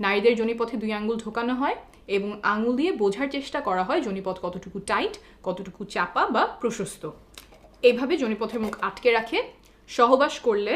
নারীদের জনিপথে দুই আঙ্গুল ঢোকানো হয় এবং আঙুল দিয়ে বোঝার চেষ্টা করা হয় জনিপথ কতটুকু টাইট, কতটুকু চাপা বা প্রশস্ত। এভাবে জনিপথের মুখ আটকে রাখে, সহবাস করলে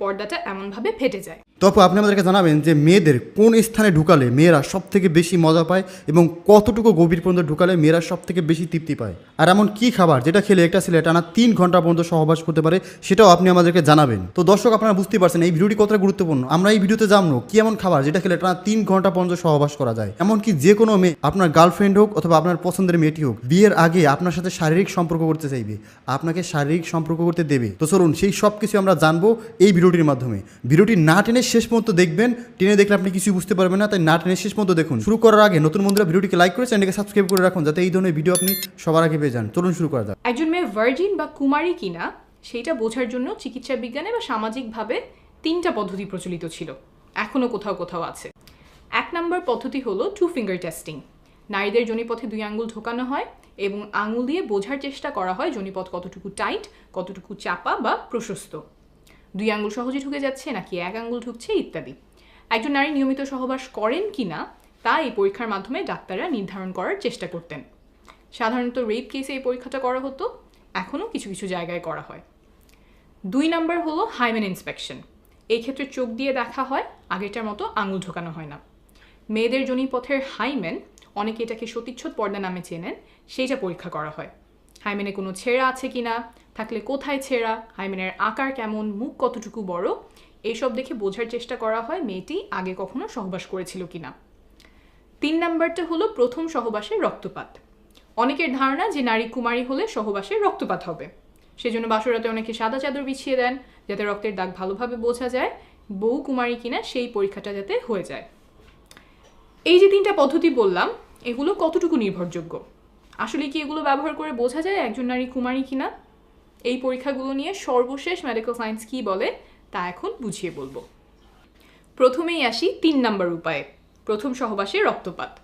পর্দাটা এমনভাবে ফেটে যায়। তপু আপনি আমাদেরকে জানাবেন যে মেয়েদের কোন স্থানে ঢুকালে মেয়েরা সব থেকে বেশি মজা পায় এবং কতটুকু গভীর পর্যন্ত ঢুকালে মেয়েরা সব থেকে বেশি তৃপ্তি পায়? আর এমন কি খাবার যেটা খেলে একটা ছেলে টানা তিন ঘণ্টা পর্যন্ত সহবাস করতে পারে সেটাও আপনি আমাদেরকে জানাবেন। তো দর্শক, আপনারা বুঝতে পারছেন এই ভিডিওটি কতটা গুরুত্বপূর্ণ। আমরা এই ভিডিওতে জানব কি এমন খাবার যেটা খেলে টানা তিন ঘণ্টা পর্যন্ত সহবাস করা যায়। এমনকি যে কোনো মেয়ে, আপনার গার্লফ্রেন্ড হোক অথবা আপনার পছন্দের মেয়েটি হোক, বিয়ের আগে আপনার সাথে শারীরিক সম্পর্ক করতে চাইবে, আপনাকে শারীরিক সম্পর্ক করতে দেবে। তো চলুন সেই সব কিছু আমরা জানব এই ভিডিওটির মাধ্যমে। ভিডিওটি না টেনে শেষ পর্যন্ত দেখবেন, টেনে দেখলে আপনি কিছু বুঝতে পারবেন না, তাই না টেনে শেষ পর্যন্ত দেখুন। শুরু করার আগে নতুন বন্ধুরা ভিডিওটিকে লাইক করে চ্যানেলকে সাবস্ক্রাইব করে রাখুন, যাতে এই ধরনের ভিডিও আপনি সবার আগে পেয়ে যান। চলুন শুরু করা যাক। একজন মেয়ে ভার্জিন বা কুমারী কিনা, সেইটা বোঝার জন্য চিকিৎসা বিজ্ঞানে বা সামাজিকভাবে তিনটা পদ্ধতি প্রচলিত ছিল। এখনও কোথাও কোথাও আছে। এক নম্বর পদ্ধতি হলো টু ফিঙ্গার টেস্টিং নারীদের যোনিপথে দুই আঙ্গুল ঢোকানো হয় এবং আঙুল দিয়ে বোঝার চেষ্টা করা হয় যোনিপথ কতটুকু টাইট কতটুকু চাপা বা প্রশস্ত। দুই আঙ্গুল সহজে ঢুকে যাচ্ছে নাকি এক আঙ্গুল ঢুকছে ইত্যাদি। একজন নারী নিয়মিত সহবাস করেন কিনা তা এই পরীক্ষার মাধ্যমে ডাক্তাররা নির্ধারণ করার চেষ্টা করতেন। সাধারণত রেপ কেসে এই পরীক্ষাটা করা হতো এখনও কিছু কিছু জায়গায় করা হয়। দুই নাম্বার হলো হাইমেন ইন্সপেকশন এই ক্ষেত্রে চোখ দিয়ে দেখা হয়, আগেরটার মতো আঙুল ঢোকানো হয় না। মেয়েদের জনিপথের হাইমেন অনেকে এটাকে সতীচ্ছদ পর্দা নামে চেনেন, সেইটা পরীক্ষা করা হয়। হাইমেনে কোনো ছেঁড়া আছে কি না থাকলে কোথায় ছেঁড়া, হাইমেনের আকার কেমন, মুখ কতটুকু বড়, এইসব দেখে বোঝার চেষ্টা করা হয় মেয়েটি আগে কখনো সহবাস করেছিল কিনা। তিন নাম্বারটা হলো প্রথম সহবাসের রক্তপাত। অনেকের ধারণা যে নারী কুমারী হলে সহবাসের রক্তপাত হবে। সেজন্য বাসরাতে অনেকে সাদা চাদর বিছিয়ে দেন, যাতে রক্তের দাগ ভালোভাবে বোঝা যায়, বউ কুমারী কিনা সেই পরীক্ষাটা যাতে হয়ে যায়। এই যে তিনটা পদ্ধতি বললাম, এগুলো কতটুকু নির্ভরযোগ্য? আসলে কি এগুলো ব্যবহার করে বোঝা যায় একজন নারী কুমারী কিনা? এই পরীক্ষাগুলো নিয়ে সর্বশেষ মেডিকেল সায়েন্স কী বলে, তা এখন বুঝিয়ে বলব। প্রথমেই আসি তিন নাম্বার উপায়ে, প্রথম সহবাসে রক্তপাত।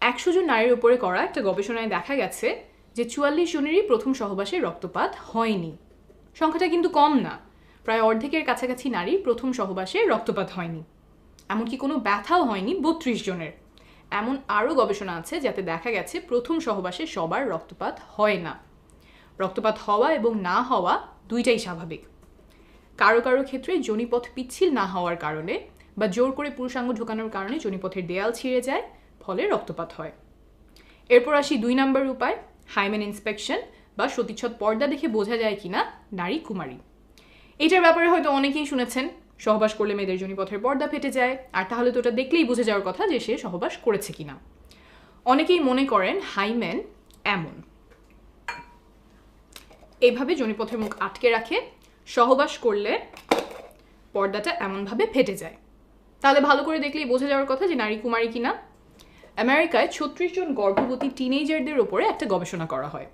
একশো জন নারীর উপরে করা একটা গবেষণায় দেখা গেছে যে চুয়াল্লিশ জনেরই প্রথম সহবাসে রক্তপাত হয়নি। সংখ্যাটা কিন্তু কম না, প্রায় অর্ধেকের কাছাকাছি নারীর প্রথম সহবাসে রক্তপাত হয়নি। এমনকি কোনো ব্যথাও হয়নি বত্রিশ জনের। এমন আরও গবেষণা আছে যাতে দেখা গেছে প্রথম সহবাসে সবার রক্তপাত হয় না। রক্তপাত হওয়া এবং না হওয়া দুইটাই স্বাভাবিক। কারও কারও ক্ষেত্রে জনিপথ পিচ্ছিল না হওয়ার কারণে বা জোর করে পুরুষাঙ্গ ঢোকানোর কারণে জনিপথের দেয়াল ছিঁড়ে যায়, ফলে রক্তপাত হয়। এরপর আসি দুই নম্বর উপায় হাইমেন ইন্সপেকশন বা সতীচ্ছদ পর্দা দেখে বোঝা যায় কিনা নারী কুমারী। এটার ব্যাপারে হয়তো অনেকেই শুনেছেন, সহবাস করলে মেয়েদের জনিপথের পর্দা ফেটে যায়, আর তাহলে তো ওটা দেখলেই বুঝে যাওয়ার কথা যে সে সহবাস করেছে কিনা। অনেকেই মনে করেন হাইমেন এমন। এইভাবে জনিপথের মুখ আটকে রাখে, সহবাস করলে পর্দাটা এমনভাবে ফেটে যায়। তাহলে ভালো করে দেখলেই বোঝা যাওয়ার কথা যে নারী কুমারী কিনা। আমেরিকায় ছত্রিশ জন গর্ভবতী টিনেজারদের ওপরে একটা গবেষণা করা হয়।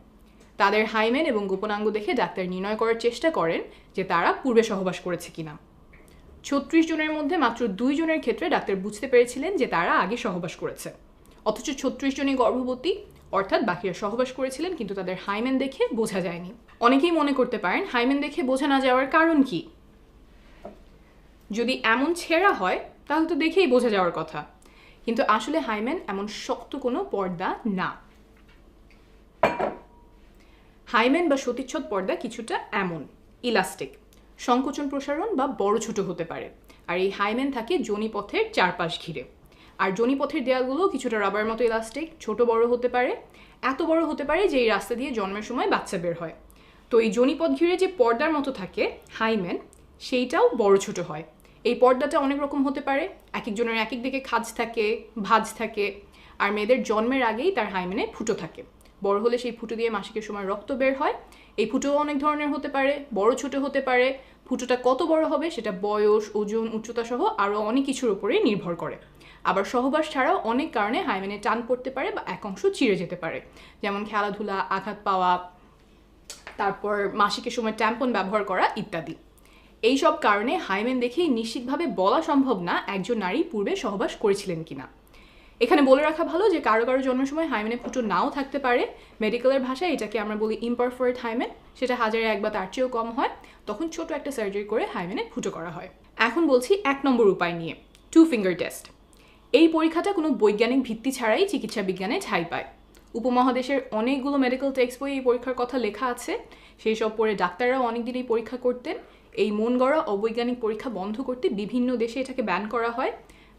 তাদের হাইমেন এবং গোপনাঙ্গ দেখে ডাক্তার নির্ণয় করার চেষ্টা করেন যে তারা পূর্বে সহবাস করেছে কিনা। ছত্রিশ জনের মধ্যে মাত্র দুই জনের ক্ষেত্রে ডাক্তার বুঝতে পেরেছিলেন যে তারা আগে সহবাস করেছে। অথচ ছত্রিশ জনই গর্ভবতী অর্থাৎ বাকিরা সহবাস করেছিলেন, কিন্তু তাদের হাইমেন দেখে বোঝা যায়নি। অনেকেই মনে করতে পারেন, হাইমেন দেখে বোঝা না যাওয়ার কারণ কি? যদি এমন ছেঁড়া হয়, তাহলে তো দেখেই বোঝা যাওয়ার কথা। কিন্তু আসলে হাইমেন এমন শক্ত কোনো পর্দা না। হাইমেন বা সতীচ্ছদ পর্দা কিছুটা এমন, ইলাস্টিক, সংকোচন প্রসারণ বা বড় ছোট হতে পারে। আর এই হাইমেন থাকে জনিপথের চারপাশ ঘিরে। আর জনিপথের দেয়ালগুলো কিছুটা রাবার মতো ইলাস্টিক ছোট বড় হতে পারে। এত বড় হতে পারে যে এই রাস্তা দিয়ে জন্মের সময় বাচ্চা বের হয়। তো এই জনিপথ ঘিরে যে পর্দার মতো থাকে হাইম্যান সেইটাও বড় ছোট হয়। এই পর্দাটা অনেক রকম হতে পারে। এক একজনের এক এক দিকে খাজ থাকে, ভাজ থাকে। আর মেয়েদের জন্মের আগেই তার হাইমেনে ফুটো থাকে। বড় হলে সেই ফুটো দিয়ে মাসিকের সময় রক্ত বের হয়। এই ফুটোও অনেক ধরনের হতে পারে, বড় ছোট হতে পারে। ফুটোটা কত বড় হবে সেটা বয়স, ওজন, উচ্চতা সহ আরও অনেক কিছুর উপরেই নির্ভর করে। আবার সহবাস ছাড়াও অনেক কারণে হাইমেনে টান পড়তে পারে বা এক অংশ চিড়ে যেতে পারে। যেমন খেলাধুলা, আঘাত পাওয়া, তারপর মাসিকের সময় ট্যাম্পন ব্যবহার করা ইত্যাদি। এই সব কারণে হাইমেন দেখেই নিশ্চিতভাবে বলা সম্ভব না একজন নারী পূর্বে সহবাস করেছিলেন কিনা। এখানে বলে রাখা ভালো যে কারও কারও জন্মের সময় হাইমেনে ফুটো নাও থাকতে পারে। মেডিকেলের ভাষায় এটাকে আমরা বলি ইম্পারফারেট হাইমেন সেটা হাজারে এক বা তার চেয়েও কম হয়। তখন ছোট একটা সার্জারি করে হাইমেনে ফুটো করা হয়। এখন বলছি এক নম্বর উপায় নিয়ে টু ফিঙ্গার টেস্ট এই পরীক্ষাটা কোনো বৈজ্ঞানিক ভিত্তি ছাড়াই চিকিৎসা বিজ্ঞানে ঠাঁই পায়। উপমহাদেশের অনেকগুলো মেডিকেল টেক্সট বই এই পরীক্ষার কথা লেখা আছে। সেই সব পড়ে ডাক্তাররাও অনেকদিন এই পরীক্ষা করতেন। এই মন গড়া অবৈজ্ঞানিক পরীক্ষা বন্ধ করতে বিভিন্ন দেশে এটাকে ব্যান করা হয়।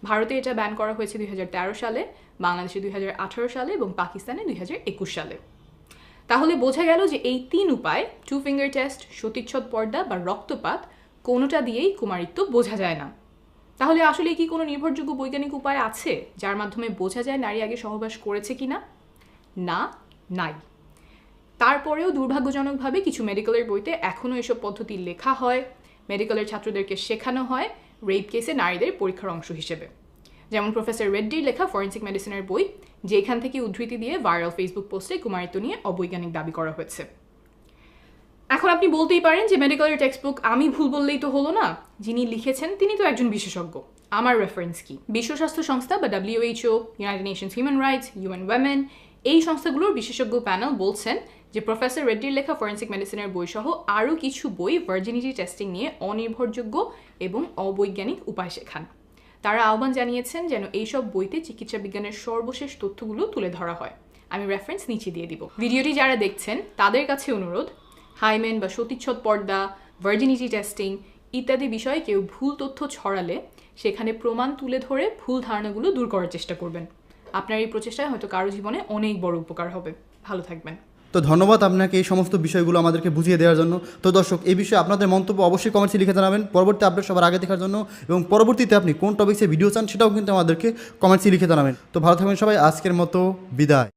ভারতে এটা ব্যান করা হয়েছে দুই হাজার তেরো সালে, বাংলাদেশে দুই হাজার আঠেরো সালে এবং পাকিস্তানে দুই হাজার একুশ সালে। তাহলে বোঝা গেল যে এই তিন উপায় টু ফিঙ্গার টেস্ট সতীচ্ছদ পর্দা বা রক্তপাত, কোনোটা দিয়েই কুমারিত্ব বোঝা যায় না। তাহলে আসলে কি কোনো নির্ভরযোগ্য বৈজ্ঞানিক উপায় আছে যার মাধ্যমে বোঝা যায় নারী আগে সহবাস করেছে কিনা? না, নাই। তারপরেও দুর্ভাগ্যজনকভাবে কিছু মেডিকেলের বইতে এখনও এসব পদ্ধতি লেখা হয়। মেডিকেলের ছাত্রদেরকে শেখানো হয়। রেপ কেসে নারীদের পরীক্ষার অংশ হিসেবে। যেমন প্রফেসর রেড্ডির লেখা ফরেন্সিক মেডিসিনের বই, যেখান থেকে উদ্ধৃতি দিয়ে ভাইরাল ফেসবুক পোস্টে কুমারিত্ব নিয়ে অবৈজ্ঞানিক দাবি করা হয়েছে। এখন আপনি বলতেই পারেন যে মেডিকেলের টেক্সট বুক আমি ভুল বললেই তো হলো না। যিনি লিখেছেন, তিনি তো একজন বিশেষজ্ঞ। আমার রেফারেন্স কি? বিশ্ব স্বাস্থ্য সংস্থা বা WHO united nations human rights UN women এই সংস্থাগুলোর বিশেষজ্ঞ প্যানেল বলছেন যে প্রফেসর রেড্ডির লেখা ফরেন্সিক মেডিসিনের বই সহ আরও কিছু বই ভার্জিনিটি টেস্টিং নিয়ে অনির্ভরযোগ্য এবং অবৈজ্ঞানিক উপায় শেখান। তারা আহ্বান জানিয়েছেন যেন এইসব বইতে চিকিৎসা বিজ্ঞানের সর্বশেষ তথ্যগুলো তুলে ধরা হয়। আমি রেফারেন্স নিচে দিয়ে দিব। ভিডিওটি যারা দেখছেন, তাদের কাছে অনুরোধ হাইমেন বা সতীচ্ছদ পর্দা ভার্জিনিটি টেস্টিং ইত্যাদি বিষয়ে কেউ ভুল তথ্য ছড়ালে সেখানে প্রমাণ তুলে ধরে ভুল ধারণাগুলো দূর করার চেষ্টা করবেন। আপনার এই প্রচেষ্টায় হয়তো কারও জীবনে অনেক বড় উপকার হবে। ভালো থাকবেন। তো ধন্যবাদ আপনাকে এই সমস্ত বিষয়গুলো আমাদেরকে বুঝিয়ে দেওয়ার জন্য। তো দর্শক, এই বিষয়ে আপনাদের মন্তব্য অবশ্যই কমেন্টসে লিখে জানাবেন। পরবর্তী আপডেট সবার আগে দেখার জন্য এবং পরবর্তীতে আপনি কোন টপিক্সে ভিডিও চান সেটাও কিন্তু আমাদেরকে কমেন্টসে লিখে জানাবেন। তো ভালো থাকবেন সবাই, আজকের মতো বিদায়।